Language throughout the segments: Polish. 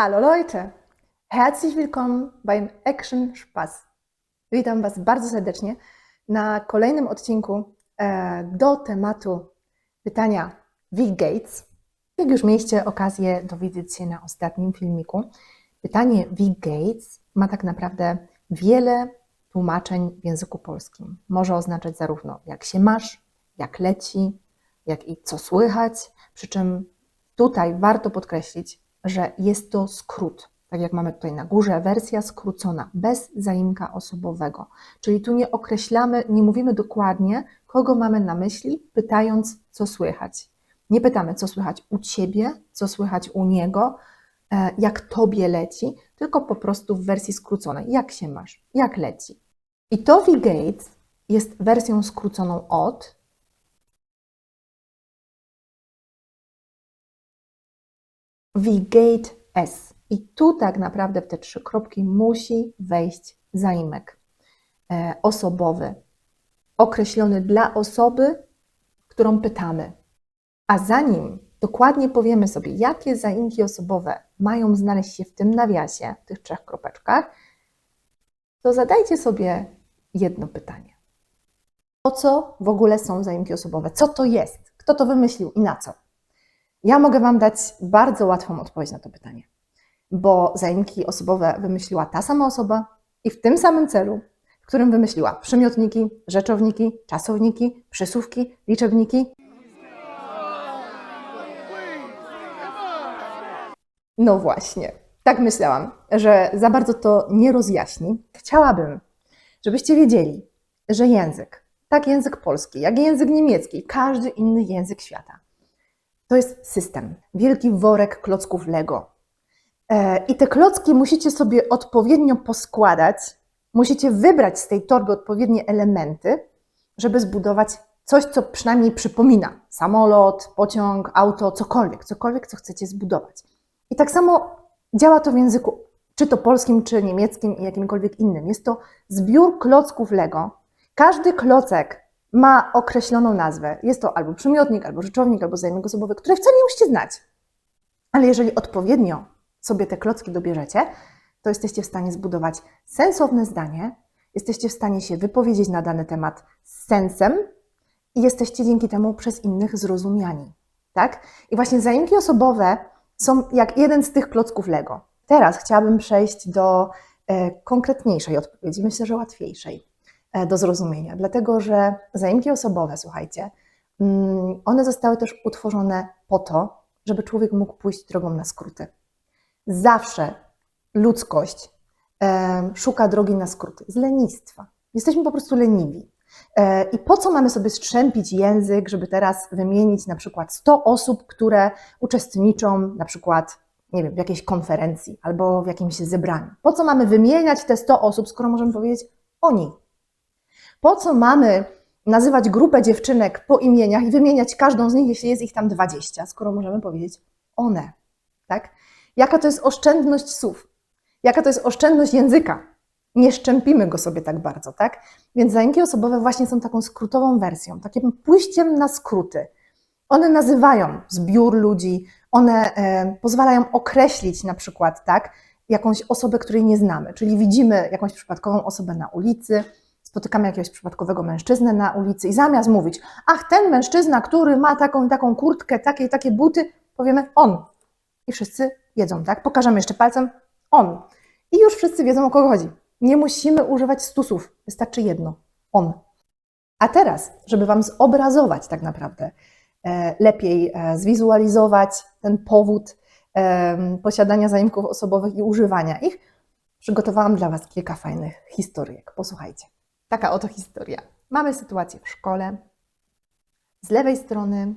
Hallo Leute! Herzlich willkommen beim Action Spaß. Witam Was bardzo serdecznie na kolejnym odcinku e, do tematu pytania wie Gates. Jak już mieliście okazję dowiedzieć się na ostatnim filmiku, pytanie wie Gates ma tak naprawdę wiele tłumaczeń w języku polskim. Może oznaczać zarówno jak się masz, jak leci, jak i co słychać. Przy czym tutaj warto podkreślić, że jest to skrót. Tak jak mamy tutaj na górze, wersja skrócona, bez zaimka osobowego. Czyli tu nie określamy, nie mówimy dokładnie, kogo mamy na myśli, pytając, co słychać. Nie pytamy, co słychać u ciebie, co słychać u niego, e, jak tobie leci, tylko po prostu w wersji skróconej. Jak się masz? Jak leci? I to Gates jest wersją skróconą od Vigate S. I tu tak naprawdę w te trzy kropki musi wejść zaimek e, osobowy, określony dla osoby, którą pytamy. A zanim dokładnie powiemy sobie, jakie zaimki osobowe mają znaleźć się w tym nawiasie, w tych trzech kropeczkach, to zadajcie sobie jedno pytanie. Po co w ogóle są zaimki osobowe? Co to jest? Kto to wymyślił i na co? Ja mogę Wam dać bardzo łatwą odpowiedź na to pytanie, bo zaimki osobowe wymyśliła ta sama osoba i w tym samym celu, w którym wymyśliła przymiotniki, rzeczowniki, czasowniki, przysłówki, liczebniki. No właśnie, tak myślałam, że za bardzo to nie rozjaśni. Chciałabym, żebyście wiedzieli, że język, tak język polski, jak język niemiecki, każdy inny język świata, to jest system, wielki worek klocków Lego. E, I te klocki musicie sobie odpowiednio poskładać, musicie wybrać z tej torby odpowiednie elementy, żeby zbudować coś, co przynajmniej przypomina samolot, pociąg, auto, cokolwiek, cokolwiek, co chcecie zbudować. I tak samo działa to w języku, czy to polskim, czy niemieckim i jakimkolwiek innym. Jest to zbiór klocków Lego. Każdy klocek ma określoną nazwę. Jest to albo przymiotnik, albo rzeczownik, albo zajmek osobowy, które wcale nie musicie znać. Ale jeżeli odpowiednio sobie te klocki dobierzecie, to jesteście w stanie zbudować sensowne zdanie, jesteście w stanie się wypowiedzieć na dany temat z sensem i jesteście dzięki temu przez innych zrozumiani. Tak? I właśnie zaimki osobowe są jak jeden z tych klocków Lego. Teraz chciałabym przejść do e, konkretniejszej odpowiedzi, myślę, że łatwiejszej do zrozumienia, dlatego że zaimki osobowe, słuchajcie, mm, one zostały też utworzone po to, żeby człowiek mógł pójść drogą na skróty. Zawsze ludzkość e, szuka drogi na skróty z lenistwa. Jesteśmy po prostu leniwi. E, I po co mamy sobie strzępić język, żeby teraz wymienić na przykład 100 osób, które uczestniczą na przykład nie wiem, w jakiejś konferencji albo w jakimś zebraniu? Po co mamy wymieniać te 100 osób, skoro możemy powiedzieć oni? Po co mamy nazywać grupę dziewczynek po imieniach i wymieniać każdą z nich, jeśli jest ich tam 20, skoro możemy powiedzieć one? Tak? Jaka to jest oszczędność słów? Jaka to jest oszczędność języka? nie szczępimy go sobie tak bardzo, tak? Więc zaimki osobowe właśnie są taką skrótową wersją, takim pójściem na skróty. One nazywają zbiór ludzi, one e, pozwalają określić na przykład, tak, jakąś osobę, której nie znamy, czyli widzimy jakąś przypadkową osobę na ulicy, spotykamy jakiegoś przypadkowego mężczyznę na ulicy i zamiast mówić, ach, ten mężczyzna, który ma taką taką kurtkę, takie takie buty, powiemy on. I wszyscy wiedzą, tak? Pokażemy jeszcze palcem on. I już wszyscy wiedzą, o kogo chodzi. Nie musimy używać stusów, wystarczy jedno on. A teraz, żeby Wam zobrazować tak naprawdę, e, lepiej e, zwizualizować ten powód e, posiadania zaimków osobowych i używania ich, przygotowałam dla Was kilka fajnych historyjek. Posłuchajcie. Taka oto historia. Mamy sytuację w szkole. Z lewej strony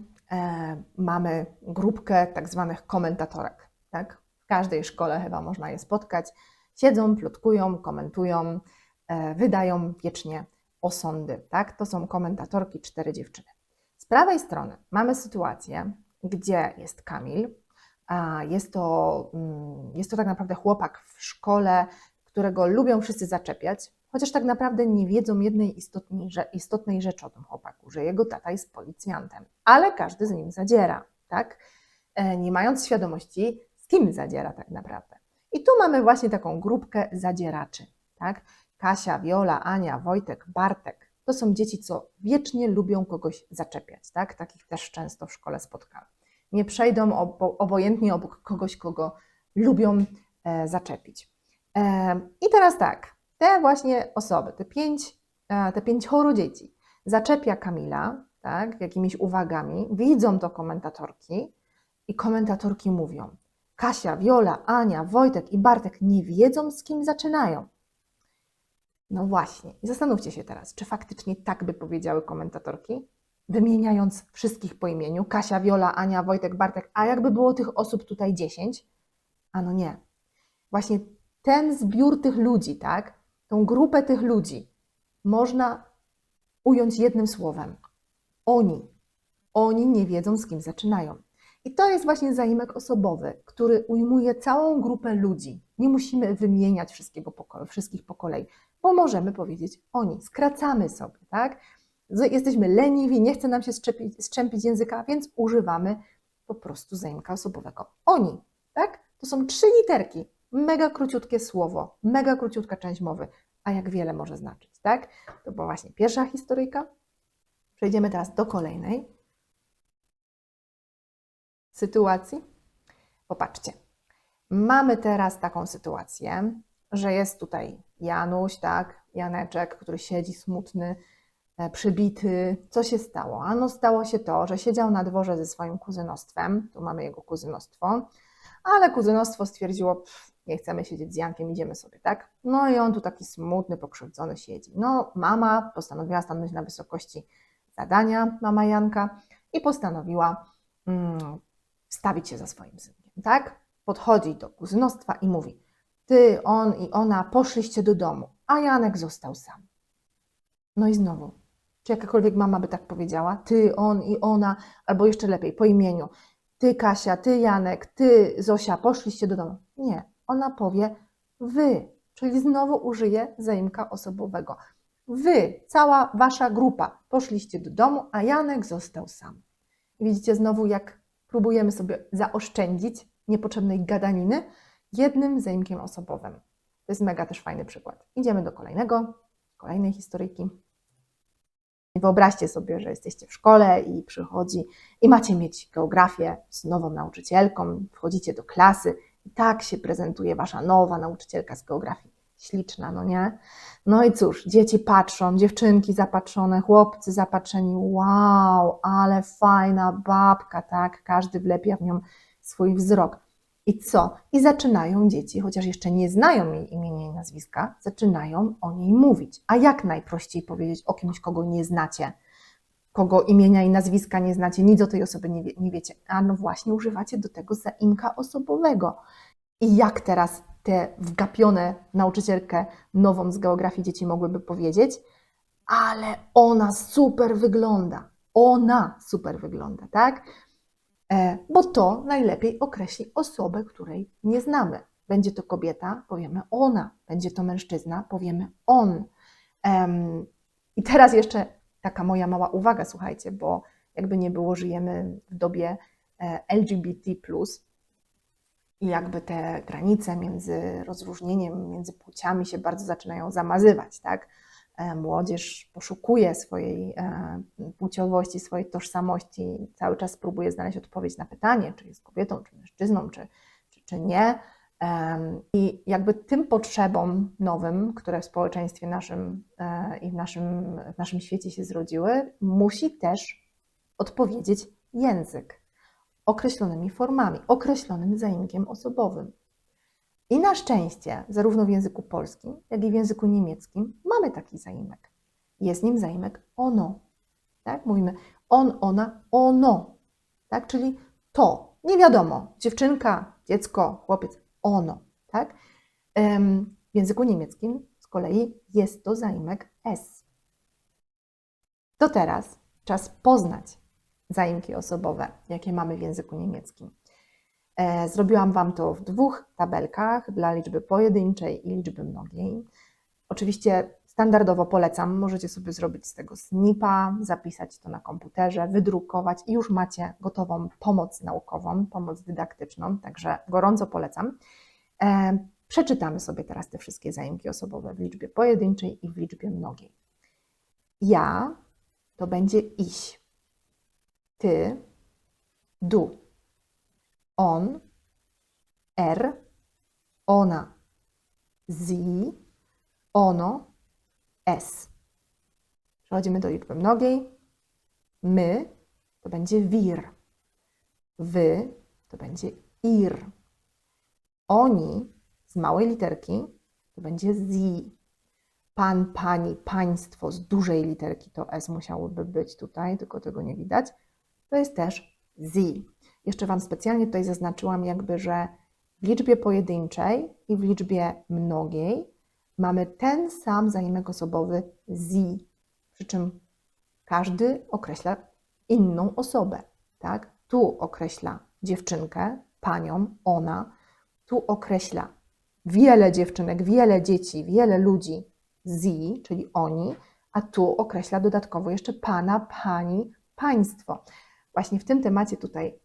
mamy grupkę tak zwanych komentatorek. Tak? W każdej szkole chyba można je spotkać siedzą, plotkują, komentują, e, wydają wiecznie osądy. Tak? To są komentatorki, cztery dziewczyny. Z prawej strony mamy sytuację, gdzie jest Kamil. Jest to, mm, jest to tak naprawdę chłopak w szkole, którego lubią wszyscy zaczepiać, chociaż tak naprawdę nie wiedzą jednej istotnej, istotnej rzeczy o tym chłopaku, że jego tata jest policjantem, ale każdy z nim zadziera, tak? E, nie mając świadomości, kim zadziera tak naprawdę. I tu mamy właśnie taką grupkę zadzieraczy, tak? Kasia, Wiola, Ania, Wojtek, Bartek. To są dzieci, co wiecznie lubią kogoś zaczepiać, tak? Takich też często w szkole spotkamy. Nie przejdą obo, obojętnie obok kogoś, kogo lubią e, zaczepić. E, I teraz tak, te właśnie osoby, te pięć, e, te pięcioro dzieci zaczepia Kamila, tak, jakimiś uwagami, widzą to komentatorki i komentatorki mówią, Kasia, Wiola, Ania, Wojtek i Bartek nie wiedzą, z kim zaczynają. No właśnie. I zastanówcie się teraz, czy faktycznie tak by powiedziały komentatorki, wymieniając wszystkich po imieniu: Kasia, Wiola, Ania, Wojtek, Bartek, a jakby było tych osób tutaj 10? A no nie. Właśnie ten zbiór tych ludzi, tak? Tą grupę tych ludzi można ująć jednym słowem: oni. Oni nie wiedzą, z kim zaczynają. I to jest właśnie zaimek osobowy, który ujmuje całą grupę ludzi. Nie musimy wymieniać wszystkiego po, wszystkich po kolei, bo możemy powiedzieć oni. Skracamy sobie, tak? Jesteśmy leniwi, nie chce nam się szczepić, strzępić języka, więc używamy po prostu zaimka osobowego. Oni, tak? To są trzy literki. Mega króciutkie słowo, mega króciutka część mowy, a jak wiele może znaczyć, tak? To była właśnie pierwsza historyjka. Przejdziemy teraz do kolejnej sytuacji. Popatrzcie. Mamy teraz taką sytuację, że jest tutaj Januś, tak, Janeczek, który siedzi smutny, e, przybity. Co się stało? Ano stało się to, że siedział na dworze ze swoim kuzynostwem, tu mamy jego kuzynostwo, ale kuzynostwo stwierdziło, nie chcemy siedzieć z Jankiem, idziemy sobie, tak? No i on tu taki smutny, pokrzywdzony siedzi. No mama postanowiła stanąć na wysokości zadania, mama Janka, i postanowiła mm, wstawić się za swoim synkiem, tak? Podchodzi do kuzynostwa i mówi, ty, on i ona poszliście do domu, a Janek został sam. No i znowu, czy jakakolwiek mama by tak powiedziała? Ty, on i ona, albo jeszcze lepiej, po imieniu. Ty, Kasia, ty, Janek, ty, Zosia, poszliście do domu. Nie, ona powie wy, czyli znowu użyje zaimka osobowego. Wy, cała wasza grupa, poszliście do domu, a Janek został sam. Widzicie znowu, jak próbujemy sobie zaoszczędzić niepotrzebnej gadaniny jednym zaimkiem osobowym. To jest mega też fajny przykład. Idziemy do kolejnego, kolejnej historyjki. Wyobraźcie sobie, że jesteście w szkole i przychodzi i macie mieć geografię z nową nauczycielką, wchodzicie do klasy i tak się prezentuje wasza nowa nauczycielka z geografii. Śliczna, no nie? No i cóż, dzieci patrzą, dziewczynki zapatrzone, chłopcy zapatrzeni, wow, ale fajna babka, tak? Każdy wlepia w nią swój wzrok. I co? I zaczynają dzieci, chociaż jeszcze nie znają jej imienia i nazwiska, zaczynają o niej mówić. A jak najprościej powiedzieć o kimś, kogo nie znacie, kogo imienia i nazwiska nie znacie, nic o tej osobie nie, wie, nie wiecie? A no właśnie, używacie do tego zaimka osobowego. I jak teraz te wgapione nauczycielkę nową z geografii dzieci mogłyby powiedzieć? Ale ona super wygląda. Ona super wygląda, tak? E, bo to najlepiej określi osobę, której nie znamy. Będzie to kobieta, powiemy ona, będzie to mężczyzna, powiemy on. I teraz jeszcze taka moja mała uwaga, słuchajcie, bo jakby nie było, żyjemy w dobie e, LGBT, i jakby te granice między rozróżnieniem, między płciami się bardzo zaczynają zamazywać, tak? E, Młodzież poszukuje swojej e, płciowości, swojej tożsamości, cały czas próbuje znaleźć odpowiedź na pytanie, czy jest kobietą, czy mężczyzną, czy, czy, czy nie. I jakby tym potrzebom nowym, które w społeczeństwie naszym e, i w naszym, w naszym świecie się zrodziły, musi też odpowiedzieć język określonymi formami, określonym zaimkiem osobowym. I na szczęście, zarówno w języku polskim, jak i w języku niemieckim mamy taki zaimek. Jest nim zaimek ono. Tak? Mówimy on, ona, ono. Tak? Czyli to. Nie wiadomo, dziewczynka, dziecko, chłopiec, ono. Tak? W języku niemieckim z kolei jest to zaimek s. To teraz czas poznać zaimki osobowe, jakie mamy w języku niemieckim. E, Zrobiłam Wam to w dwóch tabelkach dla liczby pojedynczej i liczby mnogiej. Oczywiście Standardowo polecam, możecie sobie zrobić z tego snipa, zapisać to na komputerze, wydrukować i już macie gotową pomoc naukową, pomoc dydaktyczną, także gorąco polecam. E, przeczytamy sobie teraz te wszystkie zaimki osobowe w liczbie pojedynczej i w liczbie mnogiej. Ja to będzie iś, ty, du, on, er, ona, zi, ono, s. Przechodzimy do liczby mnogiej. My to będzie wir. Wy to będzie ir. Oni z małej literki to będzie zi. Pan, pani, państwo z dużej literki to s musiałoby być tutaj, tylko tego nie widać. To jest też zi. Jeszcze Wam specjalnie tutaj zaznaczyłam, jakby, że w liczbie pojedynczej i w liczbie mnogiej mamy ten sam zaimek osobowy zi, przy czym każdy określa inną osobę, tak? Tu określa dziewczynkę, panią, ona, tu określa wiele dziewczynek, wiele dzieci, wiele ludzi zi, czyli oni, a tu określa dodatkowo jeszcze pana, pani, państwo. Właśnie w tym temacie tutaj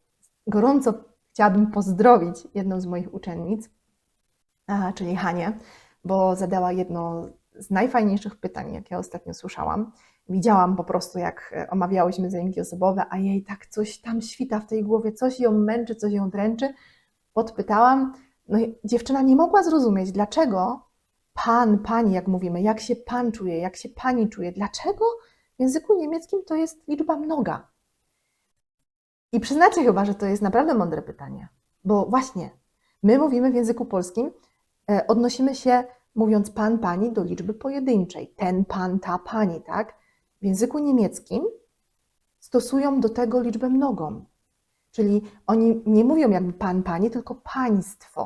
gorąco chciałabym pozdrowić jedną z moich uczennic, czyli Hanię, bo zadała jedno z najfajniejszych pytań, jakie ostatnio słyszałam. Widziałam po prostu, jak e, omawiałyśmy zajęki osobowe, a jej tak coś tam świta w tej głowie, coś ją męczy, coś ją dręczy. Podpytałam, no dziewczyna nie mogła zrozumieć, dlaczego pan, pani, jak mówimy, jak się pan czuje, jak się pani czuje, dlaczego w języku niemieckim to jest liczba mnoga. I przyznacie chyba, że to jest naprawdę mądre pytanie, bo właśnie my mówimy w języku polskim, odnosimy się, mówiąc pan, pani, do liczby pojedynczej. Ten pan, ta pani, tak? W języku niemieckim stosują do tego liczbę mnogą. Czyli oni nie mówią jakby pan, pani, tylko państwo.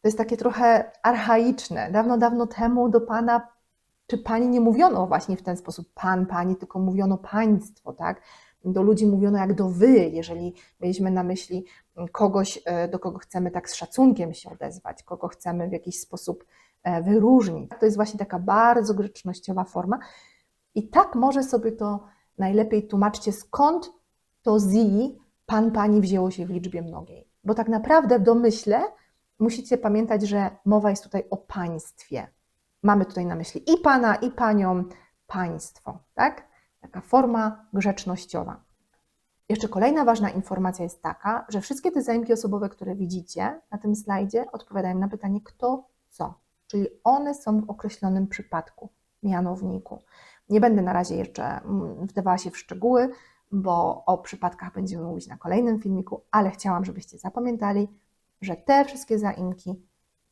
To jest takie trochę archaiczne. Dawno, dawno temu do pana czy pani nie mówiono właśnie w ten sposób pan, pani, tylko mówiono państwo, tak? Do ludzi mówiono jak do wy, jeżeli mieliśmy na myśli kogoś, e, do kogo chcemy tak z szacunkiem się odezwać, kogo chcemy w jakiś sposób e, wyróżnić. To jest właśnie taka bardzo grzecznościowa forma. I tak może sobie to najlepiej tłumaczcie, skąd to zi, pan, pani wzięło się w liczbie mnogiej. Bo tak naprawdę w domyśle musicie pamiętać, że mowa jest tutaj o państwie. Mamy tutaj na myśli i pana, i panią, państwo, tak? Taka forma grzecznościowa. Jeszcze kolejna ważna informacja jest taka, że wszystkie te zaimki osobowe, które widzicie na tym slajdzie, odpowiadają na pytanie kto, co. Czyli one są w określonym przypadku, mianowniku. Nie będę na razie jeszcze mm, wdawała się w szczegóły, bo o przypadkach będziemy mówić na kolejnym filmiku, ale chciałam, żebyście zapamiętali, że te wszystkie zaimki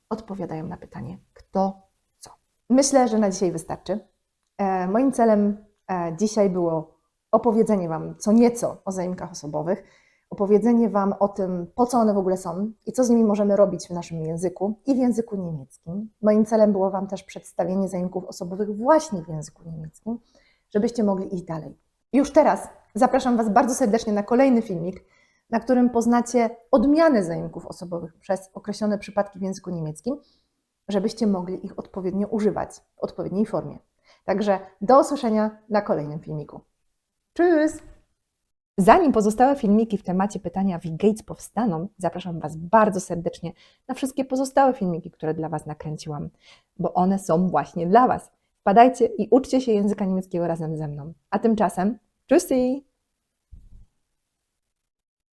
odpowiadają na pytanie kto, co. Myślę, że na dzisiaj wystarczy. E, moim celem e, dzisiaj było opowiedzenie Wam co nieco o zaimkach osobowych, opowiedzenie Wam o tym, po co one w ogóle są i co z nimi możemy robić w naszym języku i w języku niemieckim. Moim celem było Wam też przedstawienie zaimków osobowych właśnie w języku niemieckim, żebyście mogli iść dalej. Już teraz zapraszam Was bardzo serdecznie na kolejny filmik, na którym poznacie odmiany zaimków osobowych przez określone przypadki w języku niemieckim, żebyście mogli ich odpowiednio używać w odpowiedniej formie. Także do usłyszenia na kolejnym filmiku. Tschüss! Zanim pozostałe filmiki w temacie pytania wie Gates powstaną, zapraszam Was bardzo serdecznie na wszystkie pozostałe filmiki, które dla Was nakręciłam, bo one są właśnie dla Was. Wpadajcie i uczcie się języka niemieckiego razem ze mną. A tymczasem, tschüssi!